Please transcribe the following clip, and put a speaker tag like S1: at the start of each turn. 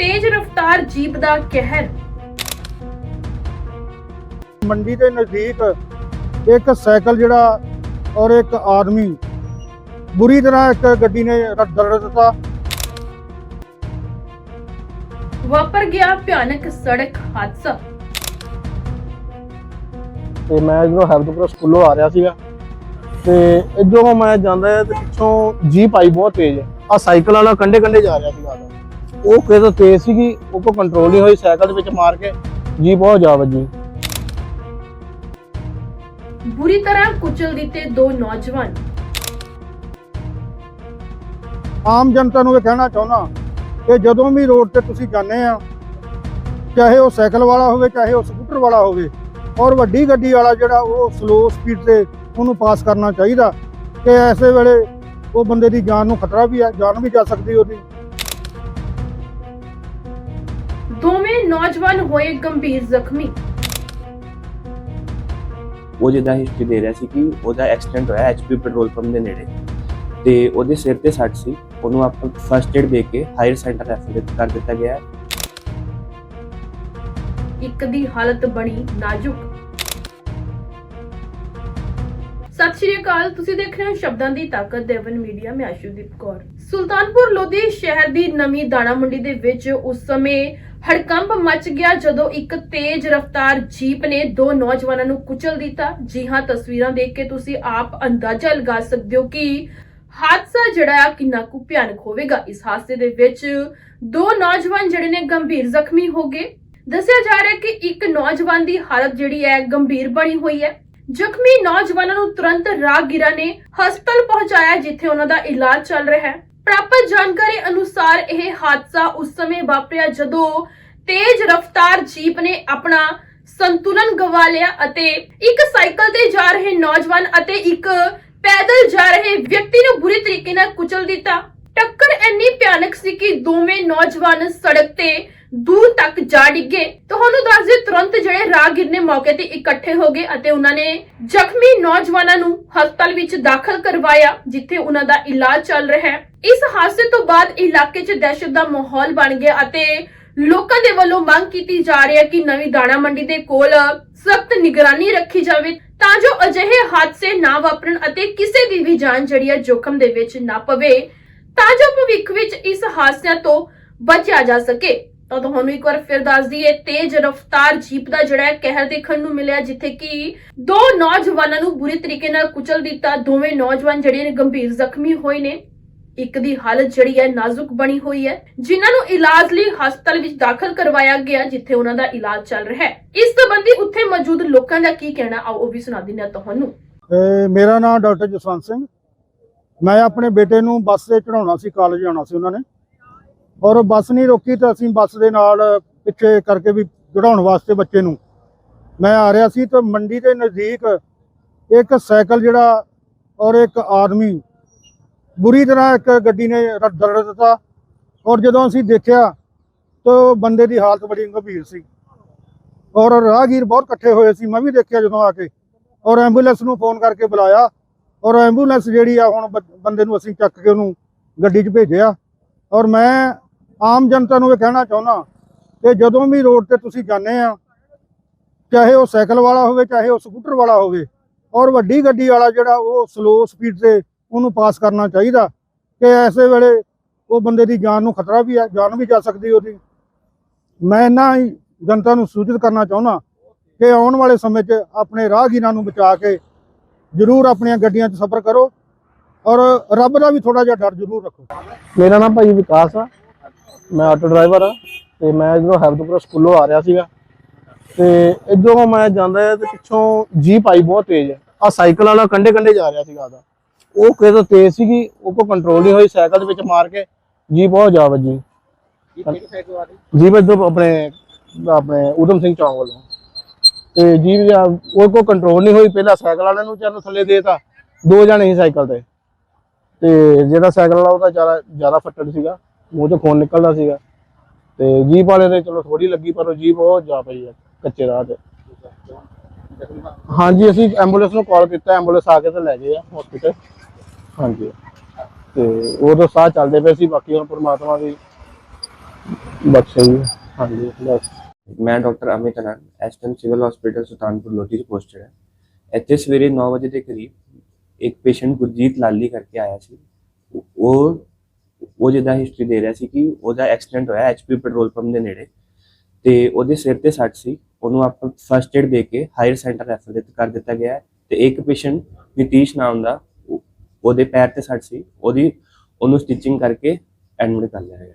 S1: ਤੇਜ਼ ਰਫ਼ਤਾਰ ਜੀਪ ਦਾ ਕਹਿਰ।
S2: ਮੰਡੀ ਦੇ ਨਜ਼ਦੀਕ ਇੱਕ ਸਾਈਕਲ ਜਿਹੜਾ ਔਰ ਇੱਕ ਆਦਮੀ ਬੁਰੀ ਤਰ੍ਹਾਂ ਇੱਕ ਗੱਡੀ ਨੇ ਰ- ਦਰੜ ਦਿੱਤਾ।
S1: ਵਾਪਰ ਗਿਆ ਭਿਆਨਕ ਸੜਕ ਹਾਦਸਾ।
S3: ਤੇ ਮੈਂ ਜਦੋਂ ਹੈਬਤਪੁਰ ਸਕੂਲੋਂ ਆ ਰਿਹਾ ਸੀਗਾ ਤੇ ਇਧਰੋਂ ਮੈਂ ਜਾਂਦਾ ਤੇ ਪਿੱਛੋਂ ਜੀਪ ਆਈ ਬਹੁਤ ਤੇਜ਼। ਆ ਸਾਈਕਲ ਵਾਲਾ ਕੰਡੇ ਕੰਡੇ ਜਾ ਰਿਹਾ ਸੀਗਾ। ਉਹ ਕਿਤੇ ਤੋਂ ਤੇਜ਼ ਸੀਗੀ ਉਹ ਕੋ ਕੰਟਰੋਲ ਨਹੀਂ ਹੋਈ ਸਾਈਕਲ ਦੇ ਵਿੱਚ ਮਾਰ ਕੇ ਜੀਪ ਬਹੁਤ ਜਾ ਵੱਜੀ।
S1: ਬੁਰੀ ਤਰ੍ਹਾਂ ਕੁਚਲ ਦਿੱਤੇ ਦੋ ਨੌਜਵਾਨ।
S2: ਆਮ ਜਨਤਾ ਨੂੰ ਇਹ ਕਹਿਣਾ ਚਾਹੁੰਦਾ ਕਿ ਜਦੋਂ ਵੀ ਰੋਡ ਤੇ ਤੁਸੀਂ ਜਾਂਦੇ ਆ ਚਾਹੇ ਉਹ ਸਾਈਕਲ ਵਾਲਾ ਹੋਵੇ ਚਾਹੇ ਉਹ ਸਕੂਟਰ ਵਾਲਾ ਹੋਵੇ ਔਰ ਵੱਡੀ ਗੱਡੀ ਵਾਲਾ ਜਿਹੜਾ ਉਹ ਸਲੋ ਸਪੀਡ ਤੇ ਉਹਨੂੰ ਪਾਸ ਕਰਨਾ ਚਾਹੀਦਾ ਕਿ ਐਸੇ ਵੇਲੇ ਉਹ ਬੰਦੇ ਦੀ ਜਾਨ ਨੂੰ ਖਤਰਾ ਵੀ ਹੈ ਜਾਨ ਵੀ ਜਾ ਸਕਦੀ ਉਹਦੀ।
S1: ਦੋਵੇਂ ਨੌਜਵਾਨ ਹੋਏ ਗੰਭੀਰ ਜ਼ਖਮੀ।
S4: ਉਹ ਜਿੱਦਾਂ ਹਿਸਟਰੀ ਦੇ ਰਿਹਾ ਸੀ ਕਿ ਉਹਦਾ ਐਕਸੀਡੈਂਟ ਹੋਇਆ ਐਚਪੀ ਪੈਟਰੋਲ ਪੰਪ ਦੇ ਨੇੜੇ। ਤੇ ਉਹਦੇ ਸਿਰ ਤੇ ਸੱਟ ਸੀ। ਉਹਨੂੰ ਆਪਾਂ ਫਰਸਟ ਏਡ ਦੇ ਕੇ ਹਾਇਰ ਸੈਂਟਰ ਰੈਫਰ ਕਰ ਦਿੱਤਾ ਗਿਆ। ਹੈ
S1: ਇੱਕ ਦੀ ਹਾਲਤ ਬਣੀ ਨਾਜ਼ੁਕ। ਸਤਿ ਸ਼੍ਰੀ ਅਕਾਲ। ਤੁਸੀਂ ਦੇਖ ਰਹੇ ਹੋ ਸ਼ਬਦਾਂ ਦੀ ਤਾਕਤ, ਦੇਵਨ ਮੀਡੀਆ। ਮੈਂ ਆਸ਼ੂਦੀਪ ਕੌਰ। ਸੁਲਤਾਨਪੁਰ ਲੋਧੀ ਸ਼ਹਿਰ ਦੀ ਨਵੀਂ ਦਾਣਾ ਮੰਡੀ ਦੇ ਵਿੱਚ ਉਸ ਸਮੇਂ ਹੜਕੰਪ ਮਚ ਗਿਆ ਜਦੋਂ ਇੱਕ ਤੇਜ਼ ਰਫ਼ਤਾਰ ਜੀਪ ਨੇ ਦੋ ਨੌਜਵਾਨਾਂ ਨੂੰ ਕੁਚਲ ਦਿੱਤਾ। ਜੀ ਹਾਂ, ਤਸਵੀਰਾਂ ਦੇਖ ਕੇ ਤੁਸੀਂ ਆਪ ਅੰਦਾਜ਼ਾ ਲਗਾ ਸਕਦੇ ਹੋ ਕਿ ਹਾਦਸਾ ਜਿਹੜਾ ਆ ਕਿੰਨਾ ਕੁ ਭਿਆਨਕ ਹੋਵੇਗਾ। ਇਸ ਹਾਦਸੇ ਦੇ ਵਿੱਚ ਦੋ ਨੌਜਵਾਨ ਜਿਹੜੇ ਨੇ ਗੰਭੀਰ ਜ਼ਖਮੀ ਹੋ ਗਏ। ਦੱਸਿਆ ਜਾ ਰਿਹਾ ਹੈ ਕਿ ਇੱਕ ਨੌਜਵਾਨ ਦੀ ਹਾਲਤ ਜਿਹੜੀ ਹੈ ਗੰਭੀਰ ਬਣੀ ਹੋਈ ਹੈ। ਜ਼ਖਮੀ ਨੌਜਵਾਨਾਂ ਨੂੰ ਤੁਰੰਤ ਰਾਹਗੀਰਾਂ ਨੇ ਹਸਪਤਾਲ ਪਹੁੰਚਾਇਆ, ਜਿੱਥੇ ਉਹਨਾਂ ਦਾ ਇਲਾਜ ਚੱਲ ਰਿਹਾ ਹੈ। ਪ੍ਰਾਪਤ ਜਾਣਕਾਰੀ ਅਨੁਸਾਰ ਇਹ ਹਾਦਸਾ ਉਸ ਸਮੇਂ ਵਾਪਰਿਆ ਜਦੋਂ ਤੇਜ਼ ਰਫ਼ਤਾਰ ਜੀਪ ਨੇ ਆਪਣਾ ਸੰਤੁਲਨ ਗਵਾ ਲਿਆ ਅਤੇ ਇੱਕ ਸਾਈਕਲ ਤੇ ਜਾ ਰਹੇ ਨੌਜਵਾਨ ਅਤੇ ਇੱਕ ਪੈਦਲ ਜਾ ਰਹੇ ਵਿਅਕਤੀ ਨੂੰ ਬੁਰੀ ਤਰੀਕੇ ਨਾਲ ਕੁਚਲ ਦਿੱਤਾ। ਟੱਕਰ ਇੰਨੀ ਭਿਆਨਕ ਸੀ ਕਿ ਦੋਵੇਂ ਨੌਜਵਾਨ ਸੜਕ ਤੇ ਦੂਰ ਤੱਕ ਜਾ ਡਿੱਗੇ। ਤੁਹਾਨੂੰ ਦੱਸ ਦੇ ਤੁਰੰਤ ਜਿਹੜੇ ਰਾਹਗੀਰ ਨੇ ਮੌਕੇ ਤੇ ਇਕੱਠੇ ਹੋ ਗਏ ਅਤੇ ਉਹਨਾਂ ਨੇ ਜ਼ਖਮੀ ਨੌਜਵਾਨਾਂ ਨੂੰ ਹਸਪਤਾਲ ਵਿੱਚ ਦਾਖਲ ਕਰਵਾਇਆ, ਜਿੱਥੇ ਉਹਨਾਂ ਦਾ ਇਲਾਜ ਚੱਲ ਰਿਹਾ ਹੈ। ਇਸ ਹਾਦਸੇ ਤੋਂ ਬਾਅਦ ਇਲਾਕੇ 'ਚ ਦਹਿਸ਼ਤ ਦਾ ਮਾਹੌਲ ਬਣ ਗਿਆ ਅਤੇ ਲੋਕਾਂ ਦੇ ਵੱਲੋਂ ਮੰਗ ਕੀਤੀ ਜਾ ਰਹੀ ਹੈ ਕਿ ਨਵੀਂ ਦਾਣਾ ਮੰਡੀ ਦੇ ਕੋਲ ਸਖਤ ਨਿਗਰਾਨੀ ਰੱਖੀ ਜਾਵੇ ਤਾਂ ਜੋ ਅਜਿਹੇ ਹਾਦਸੇ ਨਾ ਵਾਪਰਨ ਅਤੇ ਕਿਸੇ ਦੀ ਵੀ ਜਾਨ ਜਿਹੜੀ ਹੈ ਜੋਖਮ ਦੇ ਵਿੱਚ ਨਾ ਪਵੇ, ਤਾਂ ਜੋ ਭਵਿੱਖ ਵਿੱਚ ਇਸ ਹਾਦਸਿਆਂ ਤੋਂ ਬਚਿਆ ਜਾ ਸਕੇ। ਤਾਂ ਤੁਹਾਨੂੰ ਇੱਕ ਵਾਰ ਫਿਰ ਦੱਸ ਦਈਏ, ਤੇਜ਼ ਰਫ਼ਤਾਰ ਜੀਪ ਦਾ ਜਿਹੜਾ ਹੈ, ਕਹਿਰ ਦੇਖਣ ਨੂੰ ਮਿਲਿਆ, ਜਿੱਥੇ ਕਿ ਦੋ ਨੌਜਵਾਨਾਂ ਨੂੰ ਬੁਰੀ ਤਰੀਕੇ ਨਾਲ ਕੁਚਲ ਦਿੱਤਾ। ਦੋਵੇਂ ਨੌਜਵਾਨ ਜਿਹੜੇ ਨੇ ਗੰਭੀਰ ਜ਼ਖਮੀ ਹੋਏ ਨੇ। ਇੱਕ ਦੀ ਹਾਲਤ ਜਿਹੜੀ ਹੈ, ਨਾਜ਼ੁਕ ਬਣੀ ਹੋਈ ਹੈ, ਜਿਨ੍ਹਾਂ ਨੂੰ ਇਲਾਜ ਲਈ ਹਸਪਤਾਲ ਵਿੱਚ ਦਾਖਲ ਕਰਵਾਇਆ ਗਿਆ, ਜਿੱਥੇ ਉਹਨਾਂ ਦਾ ਇਲਾਜ ਚੱਲ ਰਿਹਾ ਹੈ। ਇਸ ਸੰਬੰਧੀ ਉੱਥੇ ਮੌਜੂਦ ਲੋਕਾਂ ਦਾ ਕੀ ਕਹਿਣਾ, ਆਓ ਉਹ ਵੀ ਸੁਣਾ ਦਿੰਦੇ ਹਾਂ ਤੁਹਾਨੂੰ।
S2: ਮੇਰਾ ਨਾਮ ਡਾਕਟਰ ਜਸਵੰਤ ਸਿੰਘ। ਮੈਂ ਆਪਣੇ ਬੇਟੇ ਨੂੰ ਬੱਸ ਤੇ ਚੜਾਉਣਾ ਸੀ, ਕਾਲਜ ਜਾਣਾ ਸੀ ਉਹਨਾਂ ਨੇ। ਔਰ ਬੱਸ ਨਹੀਂ ਰੋਕੀ ਤਾਂ ਅਸੀਂ ਬੱਸ ਦੇ ਨਾਲ ਪਿੱਛੇ ਕਰਕੇ ਵੀ ਚੜਾਉਣ ਵਾਸਤੇ ਬੱਚੇ ਨੂੰ। ਮੈਂ ਆ ਰਿਹਾ ਸੀ ਤਾਂ ਮੰਡੀ ਦੇ ਨਜ਼ਦੀਕ ਇੱਕ ਸਾਈਕਲ ਜਿਹੜਾ ਔਰ ਇੱਕ ਆਦਮੀ ਬੁਰੀ ਤਰ੍ਹਾਂ ਇੱਕ ਗੱਡੀ ਨੇ ਰ- ਦਰੜ ਦਿੱਤਾ ਔਰ ਜਦੋਂ ਅਸੀਂ ਦੇਖਿਆ ਤਾਂ ਬੰਦੇ ਦੀ ਹਾਲਤ ਬੜੀ ਗੰਭੀਰ ਸੀ। ਔਰ ਰਾਹਗੀਰ ਬਹੁਤ ਇਕੱਠੇ ਹੋਏ ਸੀ, ਮੈਂ ਵੀ ਦੇਖਿਆ ਜਦੋਂ ਆ ਕੇ। ਔਰ ਐਂਬੂਲੈਂਸ ਨੂੰ ਫੋਨ ਕਰਕੇ ਬੁਲਾਇਆ ਔਰ ਐਂਬੂਲੈਂਸ ਜਿਹੜੀ ਆ ਹੁਣ ਬ- ਬੰਦੇ ਨੂੰ ਅਸੀਂ ਚੱਕ ਕੇ ਉਹਨੂੰ ਗੱਡੀ 'ਚ ਭੇਜਿਆ ਔਰ ਮੈਂ ਆਮ ਜਨਤਾ ਨੂੰ ਇਹ ਕਹਿਣਾ ਚਾਹੁੰਦਾ ਕਿ ਜਦੋਂ ਵੀ ਰੋਡ ਤੇ ਤੁਸੀਂ ਜਾਂਦੇ ਆ, ਚਾਹੇ ਉਹ ਸਾਈਕਲ ਵਾਲਾ ਹੋਵੇ, ਚਾਹੇ ਉਹ ਸਕੂਟਰ ਵਾਲਾ ਹੋਵੇ, ਔਰ ਵੱਡੀ ਗੱਡੀ ਵਾਲਾ ਜਿਹੜਾ ਉਹ ਸਲੋ ਸਪੀਡ ਤੇ ਉਹਨੂੰ ਪਾਸ ਕਰਨਾ ਚਾਹੀਦਾ ਕਿ ਐਸੇ ਵੇਲੇ ਉਹ ਬੰਦੇ ਦੀ ਜਾਨ ਨੂੰ ਖਤਰਾ ਵੀ ਹੈ, ਜਾਨ ਵੀ ਜਾ ਸਕਦੀ ਉਹਦੀ। ਮੈਂ ਇਹਨਾਂ ਹੀ ਜਨਤਾ ਨੂੰ ਸੂਚਿਤ ਕਰਨਾ ਚਾਹੁੰਦਾ ਕਿ ਆਉਣ ਵਾਲੇ ਸਮੇਂ 'ਚ ਆਪਣੇ ਰਾਹਗੀਰਾਂ ਨੂੰ ਬਚਾ ਕੇ ਜ਼ਰੂਰ ਆਪਣੀਆਂ ਗੱਡੀਆਂ 'ਚ ਸਫ਼ਰ ਕਰੋ, ਔਰ ਰੱਬ ਦਾ ਵੀ ਥੋੜਾ ਜਿਹਾ ਡਰ ਜ਼ਰੂਰ ਰੱਖੋ।
S3: ਮੇਰਾ ਨਾਮ ਭਾਈ ਵਿਕਾਸ ਆ। ਮੈਂ ਆਟੋ ਡਰਾਈਵਰ ਆ ਤੇ ਮੈਂ ਜਦੋਂ ਹੈਬਤਪੁਰ ਸਕੂਲੋਂ ਆ ਰਿਹਾ ਸੀਗਾ। ਤੇ ਇਧਰੋਂ ਮੈਂ ਜਾਂਦਾ ਤੇ ਪਿੱਛੋਂ ਜੀਪ ਆਈ ਬਹੁਤ ਤੇਜ਼ ਆ। ਸਾਈਕਲ ਵਾਲਾ ਕੰਡੇ ਕੰਡੇ ਜਾ ਰਿਹਾ ਸੀਗਾ ਉਹਦਾ। ਉਹ ਤੋਂ ਤੇਜ਼ ਸੀਗੀ ਉਹ ਕੋ ਕੰਟਰੋਲ ਨਹੀਂ ਹੋਈ ਸਾਈਕਲ ਦੇ ਵਿੱਚ ਮਾਰ ਕੇ ਜੀਪ ਬਹੁਤ ਜਾ ਵੱਜੀ। ਜੀਪ ਇੱਧਰੋਂ ਆਪਣੇ ਆਪਣੇ ਊਧਮ ਸਿੰਘ ਚੌਂਕ ਵੱਲੋਂ। ਤੇ ਜੀਪ ਜਾ- ਉਹ ਕੋ ਕੰਟਰੋਲ ਨਹੀਂ ਹੋਈ ਪਹਿਲਾਂ ਸਾਈਕਲ ਵਾਲੇ ਨੂੰ ਚੰਨ ਥੱਲੇ ਦੇਤਾ। ਦੋ ਜਣੇ ਸੀ ਸਾਈਕਲ ਤੇ। ਤੇ ਜਿਹੜਾ ਸਾਈਕਲ ਵਾਲਾ ਉਹਦਾ ਜ਼ਿਆਦਾ ਜ਼ਿਆਦਾ ਫੱਟੜ ਸੀਗਾ। ਮੂੰਹ ਤੋਂ ਖੂਨ ਨਿਕਲਦਾ ਸੀਗਾ। ਤੇ ਜੀਪ ਵਾਲੇ ਦੇ ਚਲੋ ਥੋੜੀ ਲੱਗੀ, ਪਰ ਉਹ ਜੀਪ ਉਹ ਜਾ ਪਈ ਆ ਕੱਚੇ ਰਾਹ ਤੇ। ਹਾਂਜੀ, ਅਸੀਂ ਐਂਬੂਲੈਂਸ ਨੂੰ ਕਾਲ ਕੀਤਾ, ਐਂਬੂਲੈਂਸ ਆ ਕੇ ਤੇ ਲੈ ਗਏ ਆ ਹਸਪੀਟਲ ਹਾਂਜੀ। ਤੇ ਉਦੋਂ ਸਾਹ ਚੱਲਦੇ ਪਏ ਸੀ, ਬਾਕੀ ਹੁਣ ਪ੍ਰਮਾਤਮਾ ਦੀ ਬਖਸ਼ਿਆ ਜੀ। ਹਾਂਜੀ, ਬਸ।
S4: ਮੈਂ ਡਾਕਟਰ ਅਮਿਤ ਅਨੰਦ ਐਸਟਨ ਸਿਵਲ ਹਸਪੀਟਲ ਸੁਲਤਾਨਪੁਰ ਲੋਧੀ 'ਚ ਪੋਸਟਡ ਹੈ। ਇੱਥੇ ਸਵੇਰੇ 9 ਵਜੇ ਦੇ ਕਰੀਬ ਇੱਕ ਪੇਸ਼ੈਂਟ ਗੁਰਜੀਤ ਲਾਲੀ ਕਰਕੇ ਆਇਆ ਸੀ। ਉਹ ਉਹ ਜਿੱਦਾਂ ਹਿਸਟਰੀ ਦੇ ਰਿਹਾ ਸੀ ਕਿ ਉਹਦਾ ਐਕਸੀਡੈਂਟ ਹੋਇਆ ਐਚਪੀ ਪੈਟਰੋਲ ਪੰਪ ਦੇ ਨੇੜੇ। ਤੇ ਉਹਦੇ ਸਿਰ ਤੇ ਸੱਟ ਸੀ। ਉਹਨੂੰ ਆਪਾਂ ਫਰਸਟ ਏਡ ਦੇ ਕੇ ਹਾਇਰ ਸੈਂਟਰ ਰੈਫਰ ਦਿੱਤ, ਕਰ ਦਿੱਤਾ ਗਿਆ ਹੈ। ਤੇ ਇੱਕ ਪੇਸ਼ੈਂਟ ਨਿਤੀਸ਼ ਨਾਮ ਦਾ ਉਹਦੇ ਪੈਰ ਤੇ ਸੱਟ ਸੀ। ਉਹਦੀ ਉਹਨੂੰ ਸਟਿਚਿੰਗ ਕਰਕੇ ਐਡਮਿਟ ਕਰ ਲਿਆ ਗਿਆ।